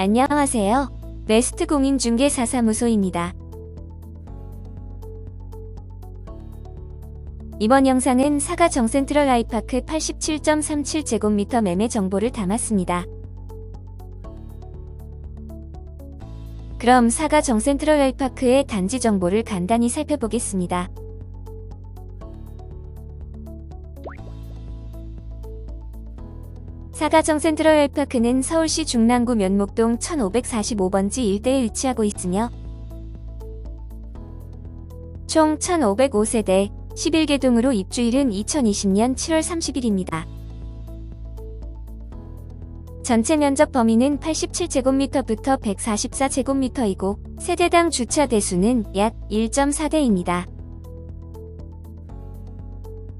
안녕하세요. 베스트 공인중개사 사무소입니다. 이번 영상은 사가 정센트럴 아이파크 87.37제곱미터 매매 정보를 담았습니다. 그럼 사가 정센트럴 아이파크의 단지 정보를 간단히 살펴보겠습니다. 사가정 센트럴 헬파크는 서울시 중랑구 면목동 1545번지 일대에 위치하고 있으며 총 1505세대 11개 동으로 입주일은 2020년 7월 30일입니다. 전체 면적 범위는 87제곱미터부터 144제곱미터이고 세대당 주차 대수는 약 1.4대입니다.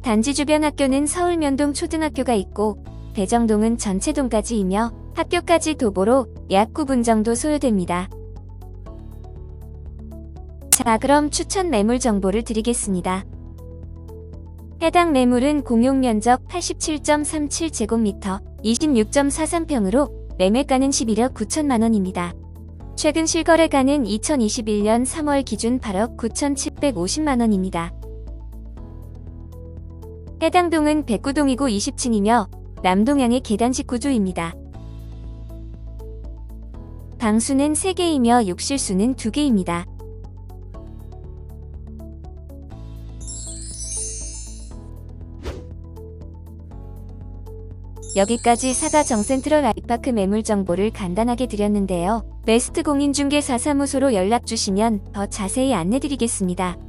단지 주변 학교는 서울면동 초등학교가 있고 대정동은 전체동까지이며 학교까지 도보로 약 9분 정도 소요됩니다. 자, 그럼 추천 매물 정보를 드리겠습니다. 해당 매물은 공용 면적 87.37제곱미터, 26.43평으로 매매가는 11억 9천만 원입니다. 최근 실거래가는 2021년 3월 기준 8억 9,750만 원입니다. 해당 동은 백구동이고 20층이며 남동향의 계단식 구조입니다. 방수는 3개이며 욕실수는 2개입니다. 여기까지 사가 정센트럴 아이파크 매물 정보를 간단하게 드렸는데요. 베스트 공인중개사 사무소로 연락 주시면 더 자세히 안내드리겠습니다.